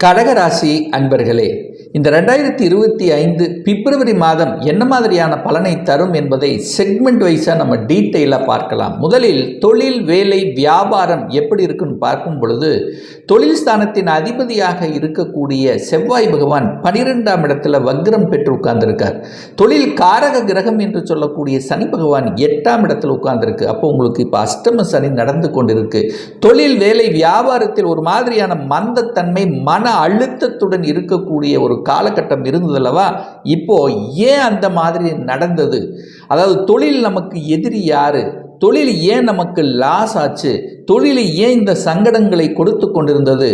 கடகராசி அன்பர்களே இந்த ரெண்டாயிரத்தி இருபத்தி ஐந்து பிப்ரவரி மாதம் என்ன மாதிரியான பலனை தரும் என்பதை செக்மெண்ட் வைஸாக நம்ம டீட்டெயிலாக பார்க்கலாம். முதலில் தொழில் வேலை வியாபாரம் எப்படி இருக்குன்னு பார்க்கும் பொழுது தொழில் ஸ்தானத்தின் அதிபதியாக இருக்கக்கூடிய செவ்வாய் பகவான் பனிரெண்டாம் இடத்துல வக்ரம் பெற்று உட்கார்ந்துருக்கார். தொழில் காரக கிரகம் என்று சொல்லக்கூடிய சனி பகவான் எட்டாம் இடத்துல உட்கார்ந்துருக்கு. அப்போ உங்களுக்கு இப்போ அஷ்டம சனி நடந்து கொண்டிருக்கு. தொழில் வேலை வியாபாரத்தில் ஒரு மாதிரியான மந்தத்தன்மை மன அழுத்தத்துடன் இருக்கக்கூடிய ஒரு காலகட்டம் இருந்ததல்லவா? இப்போது ஏன் அந்த மாதிரி நடந்தது? அதாவது தொழில் நமக்கு எதிரி யார்? தொழில் ஏன் நமக்கு லாஸ் ஆச்சு? தொழில் ஏன் இந்த சங்கடங்களை கொடுத்து கொண்டிருந்தது?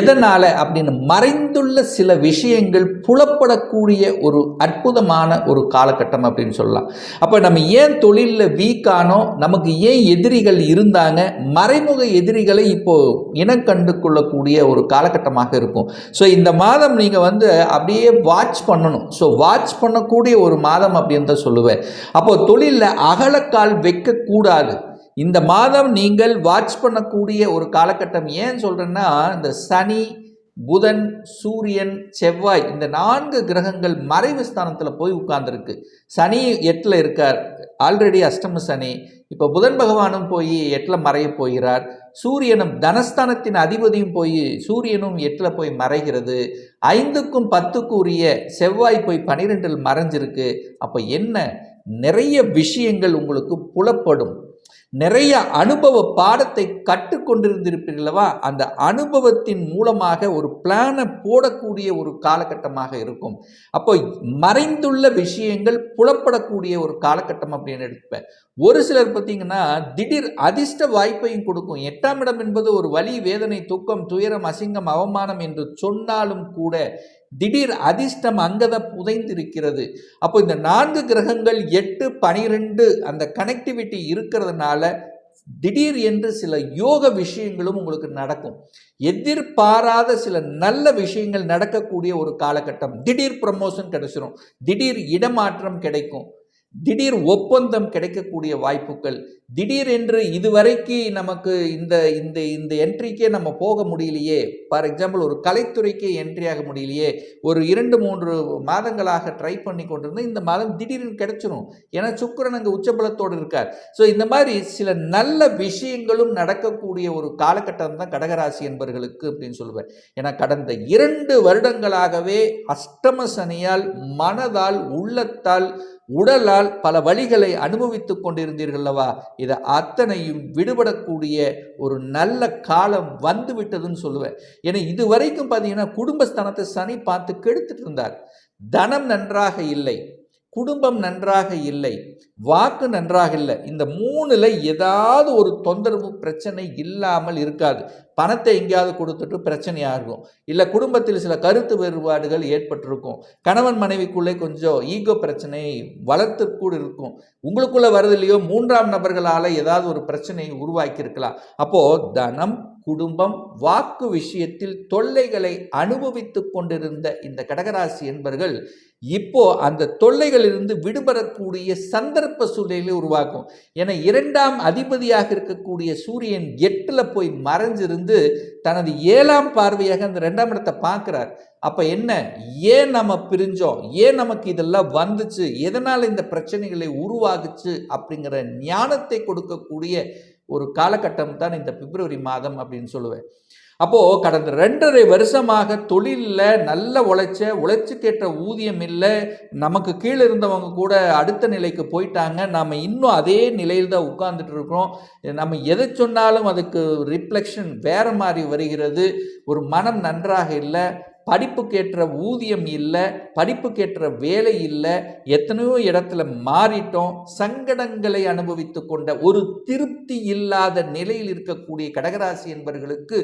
எதனால்? அப்படின்னு மறைந்துள்ள சில விஷயங்கள் புலப்படக்கூடிய ஒரு அற்புதமான ஒரு காலகட்டம் அப்படின்னு சொல்லலாம். அப்போ நம்ம ஏன் தொழிலில் வீக்கானோ நமக்கு ஏன் எதிரிகள் இருந்தாங்க? மறைமுக எதிரிகளை இப்போ இனம் கண்டு கொள்ளக்கூடிய ஒரு காலகட்டமாக இருக்கும். ஸோ இந்த மாதம் நீங்கள் வந்து அப்படியே வாட்ச் பண்ணணும். ஸோ வாட்ச் பண்ணக்கூடிய ஒரு மாதம் அப்படின்னு தான் சொல்லுவேன். அப்போ தொழிலில் அகலக்கால் வைக்கக்கூடாது. இந்த மாதம் நீங்கள் வாட்ச் பண்ணக்கூடிய ஒரு காலகட்டம் ஏன் சொல்கிறேன்னா இந்த சனி புதன் சூரியன் செவ்வாய் இந்த நான்கு கிரகங்கள் மறைவு ஸ்தானத்தில் போய் உட்கார்ந்துருக்கு. சனி எட்டில் இருக்கார். ஆல்ரெடி அஷ்டம சனி. இப்போ புதன் பகவானும் போய் எட்டில் மறைய போகிறார். சூரியனும் தனஸ்தானத்தின் அதிபதியும் போய் சூரியனும் எட்டில் போய் மறைகிறது. ஐந்துக்கும் பத்துக்கும் உரிய செவ்வாய் போய் பனிரெண்டில் மறைஞ்சிருக்கு. அப்போ என்ன? நிறைய விஷயங்கள் உங்களுக்கு புலப்படும். நிறைய அனுபவ பாடத்தை கற்றுக்கொண்டிருந்திருப்பீர்களவா? அந்த அனுபவத்தின் மூலமாக ஒரு பிளானை போடக்கூடிய ஒரு காலகட்டமாக இருக்கும். அப்போ மறைந்துள்ள விஷயங்கள் புலப்படக்கூடிய ஒரு காலகட்டம் அப்படின்னு எடுப்பேன் ஒரு சிலர் பார்த்தீங்கன்னா திடீர் அதிர்ஷ்ட வாய்ப்பையும் கொடுக்கும். எட்டாம் இடம் என்பது ஒரு வலி வேதனை துக்கம் துயரம் அசிங்கம் அவமானம் என்று சொன்னாலும் கூட திடீர் அதிர்ஷ்டம் அங்கதான் புதைந்திருக்கிறது. அப்போ இந்த நான்கு கிரகங்கள் எட்டு பனிரெண்டு அந்த கனெக்டிவிட்டி இருக்கிறதுனால திடீர் என்று சில யோக விஷயங்களும் உங்களுக்கு நடக்கும். எதிர்பாராத சில நல்ல விஷயங்கள் நடக்கக்கூடிய ஒரு காலகட்டம். திடீர் ப்ரமோஷன் கிடைச்சிரும். திடீர் இடமாற்றம் கிடைக்கும். திடீர் ஒப்பந்தம் கிடைக்கக்கூடிய வாய்ப்புகள் திடீர் என்று இதுவரைக்கு நமக்கு இந்த இந்த இந்த என்ட்ரிக்கே நம்ம போக முடியலையே. ஃபார் எக்ஸாம்பிள் ஒரு கலைத்துறைக்கே என்ட்ரி ஆக முடியலையே. ஒரு இரண்டு மூன்று மாதங்களாக ட்ரை பண்ணி கொண்டிருந்தோம் இந்த மாதம் திடீர்னு கிடைச்சிரும். ஏன்னா சுக்கரன் அங்கே உச்சபலத்தோடு இருக்கார். ஸோ இந்த மாதிரி சில நல்ல விஷயங்களும் நடக்கக்கூடிய ஒரு காலகட்டம் தான் கடகராசி என்பவர்களுக்கு அப்படின்னு சொல்லுவேன். ஏன்னா கடந்த இரண்டு வருடங்களாகவே அஷ்டம சனியால் மனதால் உள்ளத்தால் உடலால் பல வழிகளை அனுபவித்து கொண்டிருந்தீர்கள்லவா இதை அத்தனையும் விடுபடக்கூடிய ஒரு நல்ல காலம் வந்து விட்டதுன்னு சொல்லுவேன். ஏன்னா இது வரைக்கும் பார்த்தீங்கன்னா குடும்பஸ்தானத்தை சனி பார்த்து கெடுத்துட்டு இருந்தார். தனம் நன்றாக இல்லை. குடும்பம் நன்றாக இல்லை வாக்கு நன்றாக இல்லை இந்த மூணில் ஏதாவது ஒரு தொந்தரவு பிரச்சனை இல்லாமல் இருக்காது. பணத்தை எங்கேயாவது கொடுத்துட்டு பிரச்சனையாக இருக்கும். இல்லை குடும்பத்தில் சில கருத்து வேறுபாடுகள் ஏற்பட்டிருக்கும். கணவன் மனைவிக்குள்ளே கொஞ்சம் ஈகோ பிரச்சனை வளர்த்து கூட இருக்கும். உங்களுக்குள்ளே வருது இல்லையோ மூன்றாம் நபர்களால் ஏதாவது ஒரு பிரச்சனையை உருவாக்கியிருக்கலாம். அப்போது தனம் குடும்பம் வாக்கு விஷயத்தில் தொல்லைகளை அனுபவித்து கொண்டிருந்த இந்த கடகராசி என்பர்கள் இப்போ அந்த தொல்லைகளிலிருந்து விடுபடக்கூடிய சந்தர்ப்ப சூழ்நிலையை உருவாக்கும். ஏன்னா இரண்டாம் அதிபதியாக இருக்கக்கூடிய சூரியன் எட்டில் போய் மறைஞ்சிருந்து தனது ஏழாம் பார்வையாக அந்த ரெண்டாம் இடத்தை பார்க்குறார். அப்போ என்ன? ஏன் நம்ம பிரிஞ்சோம்? ஏன் நமக்கு இதெல்லாம் வந்துச்சு? எதனால் இந்த பிரச்சனைகளை உருவாகுச்சு? அப்படிங்கிற ஞானத்தை கொடுக்கக்கூடிய ஒரு காலகட்டம் தான் இந்த பிப்ரவரி மாதம் அப்படின்னு சொல்லுவேன். அப்போது கடந்த ரெண்டரை வருஷமாக தொழிலில் நல்ல உழைச்ச உழைச்சிக்கேற்ற ஊதியம் இல்லை நமக்கு கீழே இருந்தவங்க கூட அடுத்த நிலைக்கு போயிட்டாங்க நாம் இன்னும் அதே நிலையில் தான் உட்கார்ந்துட்டு இருக்கிறோம். நம்ம எதை சொன்னாலும் அதுக்கு ரிஃப்ளெக்ஷன் வேறு மாதிரி வருகிறது. ஒரு மனம் நன்றாக இல்லை. படிப்புக்கேற்ற ஊதியம் இல்லை படிப்புக்கேற்ற வேலை இல்லை எத்தனையோ இடத்துல மாறிட்டோம். சங்கடங்களை அனுபவித்து கொண்ட ஒரு திருப்தி இல்லாத நிலையில் இருக்கக்கூடிய கடகராசி என்பவர்களுக்கு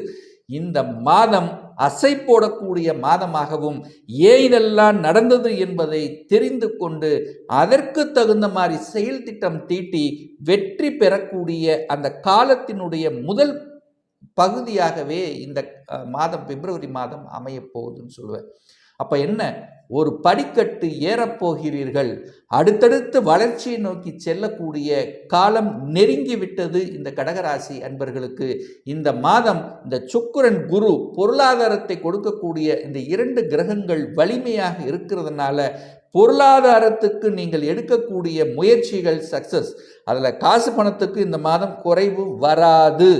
இந்த மாதம் அசை போடக்கூடிய மாதமாகவும் ஏதெல்லாம் நடந்தது என்பதை தெரிந்து கொண்டு அதற்கு தகுந்த மாதிரி செயல் திட்டம் தீட்டி வெற்றி பெறக்கூடிய அந்த காலத்தினுடைய முதல் பகுதியாகவே இந்த மாதம் பிப்ரவரி மாதம் அமையப்போகுதுன்னு சொல்லுவேன். அப்போ என்ன? ஒரு படிக்கட்டு ஏறப்போகிறீர்கள். அடுத்தடுத்து வளர்ச்சியை நோக்கி செல்லக்கூடிய காலம் நெருங்கி விட்டது இந்த கடகராசி அன்பர்களுக்கு. இந்த மாதம் இந்த சுக்கரன் குரு பொருளாதாரத்தை கொடுக்கக்கூடிய இந்த இரண்டு கிரகங்கள் வலிமையாக இருக்கிறதுனால பொருளாதாரத்துக்கு நீங்கள் எடுக்கக்கூடிய முயற்சிகள் சக்சஸ். அதில் காசு பணத்துக்கு இந்த மாதம் குறைவு வராது.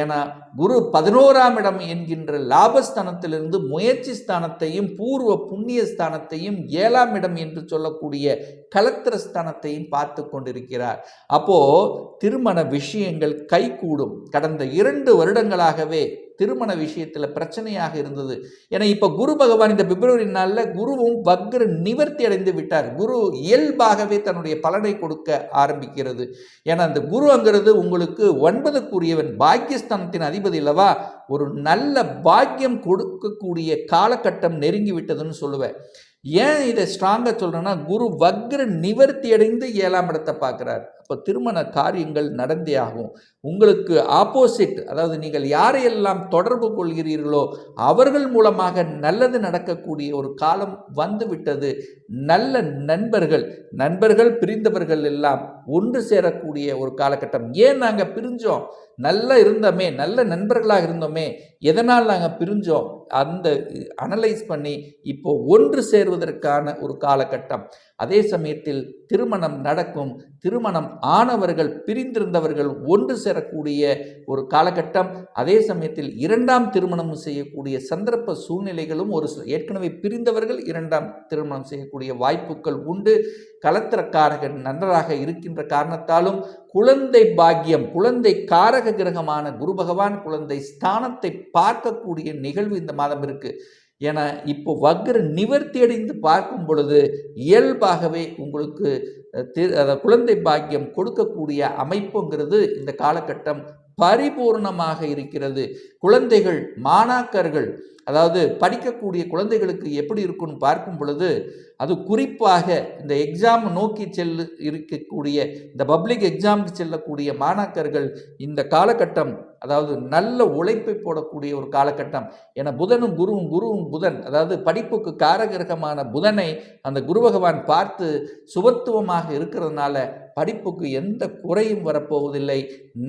ஏன்னா குரு பதினோராம் இடம் என்கின்ற லாபஸ்தானத்திலிருந்து முயற்சி ஸ்தானத்தையும் பூர்வ புண்ணிய ஸ்தானத்தையும் ஏழாம் இடம் என்று சொல்லக்கூடிய கலத்திர ஸ்தானத்தையும் பார்த்து கொண்டிருக்கிறார். அப்போ திருமண விஷயங்கள் கைகூடும். கடந்த இரண்டு வருடங்களாகவே திருமண விஷயத்தில் பிரச்சனையாக இருந்தது. ஏன்னா இப்போ குரு பகவான் இந்த பிப்ரவரி நாளில் குருவும் வக்ர நிவர்த்தி அடைந்து விட்டார். குரு இயல்பாகவே தன்னுடைய பலனை கொடுக்க ஆரம்பிக்கிறது. ஏன்னா அந்த குருங்கிறது உங்களுக்கு ஒன்பதுக்குரியவன். பாக்கியஸ்தானத்தின் அதிபதி இல்லவா? ஒரு நல்ல பாக்கியம் கொடுக்கக்கூடிய காலகட்டம் நெருங்கி விட்டதுன்னு சொல்லுவேன். ஏன் இதை ஸ்ட்ராங்காக சொல்கிறேன்னா குரு வக்ர நிவர்த்தி அடைந்து ஏழாம் இடத்தை பார்க்குறார். அப்போ திருமண காரியங்கள் நடந்தே ஆகும். உங்களுக்கு ஆப்போசிட் அதாவது நீங்கள் யாரையெல்லாம் தொடர்பு கொள்கிறீர்களோ அவர்கள் மூலமாக நல்லது நடக்கக்கூடிய ஒரு காலம் வந்து விட்டது நல்ல நண்பர்கள் நண்பர்கள் பிரிந்தவர்கள் எல்லாம் ஒன்று சேரக்கூடிய ஒரு காலகட்டம். ஏன் நாங்கள் பிரிஞ்சோம்? நல்லா இருந்தோமே நல்ல நண்பர்களாக இருந்தோமே எதனால் நாங்கள் பிரிஞ்சோம்? அந்த அனலைஸ் பண்ணி இப்போ ஒன்று சேருவதற்கான ஒரு காலகட்டம். அதே சமயத்தில் திருமணம் நடக்கும் திருமணம் ஆனவர்கள் பிரிந்திருந்தவர்கள் ஒன்று சேரக்கூடிய ஒரு காலகட்டம். அதே சமயத்தில் இரண்டாம் திருமணம் செய்யக்கூடிய சந்தர்ப்ப சூழ்நிலைகளும் ஒரு ஏற்கனவே பிரிந்தவர்கள் இரண்டாம் திருமணம் செய்யக்கூடிய வாய்ப்புகள் உண்டு. கலத்திரக்காரகன் நன்றாக இருக்கின்ற காரணத்தாலும் குழந்தை பாக்கியம் குழந்தை காரக கிரகமான குரு பகவான் குழந்தை ஸ்தானத்தை பார்க்கக்கூடிய நிகழ்வு இந்த மாதம் இருக்கு. என இப்போ வக்ர நிவர்த்தி அடைந்து பார்க்கும் பொழுது இயல்பாகவே உங்களுக்கு குழந்தை பாக்கியம் கொடுக்கக்கூடிய அமைப்புங்கிறது இந்த காலகட்டம் பரிபூர்ணமாக இருக்கிறது. குழந்தைகள் மாணாக்கர்கள் அதாவது படிக்கக்கூடிய குழந்தைகளுக்கு எப்படி இருக்குன்னு பார்க்கும் பொழுது அது குறிப்பாக இந்த எக்ஸாம் நோக்கி செல்லு இருக்கக்கூடிய இந்த பப்ளிக் எக்ஸாமுக்கு செல்லக்கூடிய மாணாக்கர்கள் இந்த காலகட்டம் அதாவது நல்ல உழைப்பை போடக்கூடிய ஒரு காலகட்டம். என புதனும் குருவும் குருவும் புதன் அதாவது படிப்புக்கு காரகிரகமான புதனை அந்த குரு பகவான் பார்த்து சுபத்துவமாக இருக்கிறதுனால படிப்புக்கு எந்த குறையும் வரப்போவதில்லை.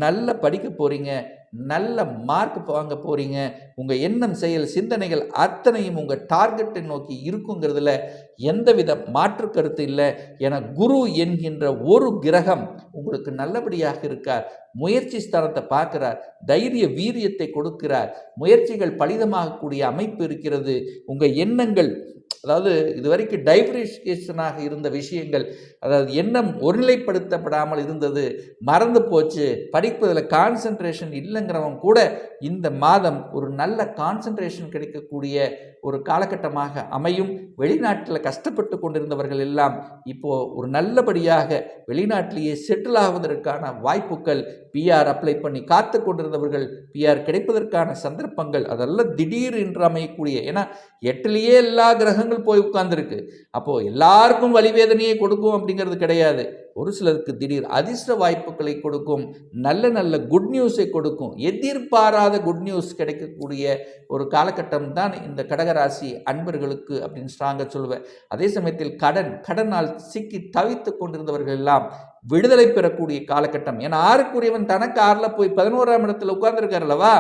நல்ல படிக்க போறீங்க. நல்ல மார்க் வாங்க போகிறீங்க உங்கள் எண்ணம் செயல் சிந்தனைகள் அத்தனையும் உங்கள் டார்கெட்டை நோக்கி இருக்குங்கிறதுல எந்தவித மாற்று கருத்து இல்லை. என குரு என்கின்ற ஒரு கிரகம் உங்களுக்கு நல்லபடியாக இருக்கார். முயற்சி ஸ்தானத்தை பார்க்கிறார். தைரிய வீரியத்தை கொடுக்கிறார். முயற்சிகள் பலிதமாகக்கூடிய அமைப்பு இருக்கிறது. உங்கள் எண்ணங்கள் அதாவது இதுவரைக்கும் டைவரிஃபிகேஷனாக இருந்த விஷயங்கள் அதாவது எண்ணம் ஒருநிலைப்படுத்தப்படாமல் இருந்தது மறந்து போச்சு படிப்பதில் கான்சன்ட்ரேஷன் இல்லைங்கிறவங்க கூட இந்த மாதம் ஒரு நல்ல கான்சன்ட்ரேஷன் கிடைக்கக்கூடிய ஒரு காலகட்டமாக அமையும். வெளிநாட்டில் கஷ்டப்பட்டு கொண்டிருந்தவர்கள் எல்லாம் இப்போது ஒரு நல்லபடியாக வெளிநாட்டிலேயே செட்டில் ஆவதற்கான வாய்ப்புகள் பிஆர் அப்ளை பண்ணி காத்து கொண்டிருந்தவர்கள் பிஆர் கிடைப்பதற்கான சந்தர்ப்பங்கள் அதெல்லாம் திடீர் என்று அமையக்கூடிய ஏன்னா எட்டுலேயே எல்லா கிரகங்கள் போய் உட்கார்ந்துருக்கு. அப்போது எல்லாருக்கும் வழிவேதனையை கொடுக்கும் அப்படிங்கிறது கிடையாது. ஒரு சிலருக்கு திடீர் அதிர்ஷ்ட வாய்ப்புகளை கொடுக்கும் நல்ல நல்ல குட் நியூஸை கொடுக்கும். எதிர்பாராத குட் நியூஸ் கிடைக்கக்கூடிய ஒரு காலகட்டம் தான் இந்த கடகராசி அன்பர்களுக்கு அப்படின்னு ஸ்ட்ராங்காக சொல்லுவேன். அதே சமயத்தில் கடன் கடனால் சிக்கி தவித்து கொண்டிருந்தவர்கள் எல்லாம் விடுதலை பெறக்கூடிய காலகட்டம். ஏன்னா ஆறுக்குரியவன் தனக்கு ஆறில் போய் பதினோராம் இடத்துல உட்கார்ந்துருக்கார் அல்லவா?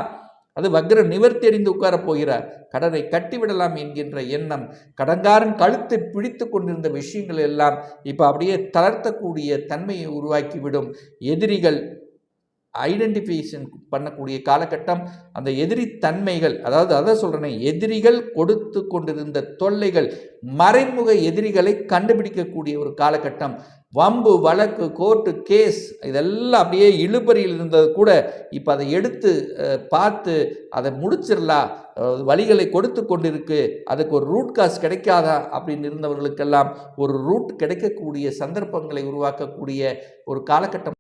அது வக்ர நிவர்த்தி அடைந்து உட்காரப் போகிறார் கடனை கட்டிவிடலாம் என்கின்ற எண்ணம் கடங்காரன் கழுத்தை பிடித்து கொண்டிருந்த விஷயங்கள் எல்லாம் இப்போ அப்படியே தளர்த்தக்கூடிய தன்மையை உருவாக்கிவிடும். எதிரிகள் ஐடென்டிஃபிகேஷன் பண்ணக்கூடிய காலகட்டம் அந்த எதிரி தன்மைகள் அதாவது அதை சொல்கிறேன் எதிரிகள் கொடுத்து கொண்டிருந்த தொல்லைகள் மறைமுக எதிரிகளை கண்டுபிடிக்கக்கூடிய ஒரு காலகட்டம். வம்பு வழக்கு கோர்ட்டு கேஸ் இதெல்லாம் அப்படியே இழுபறியில் இருந்தது கூட இப்போ அதை எடுத்து பார்த்து அதை முடிச்சிடலாம் வழிகளை கொடுத்து கொண்டிருக்கு. அதுக்கு ஒரு ரூட் காஸ் கிடைக்காதா? அப்படின்னு இருந்தவர்களுக்கெல்லாம் ஒரு ரூட் கிடைக்கக்கூடிய சந்தர்ப்பங்களை உருவாக்கக்கூடிய ஒரு காலகட்டம்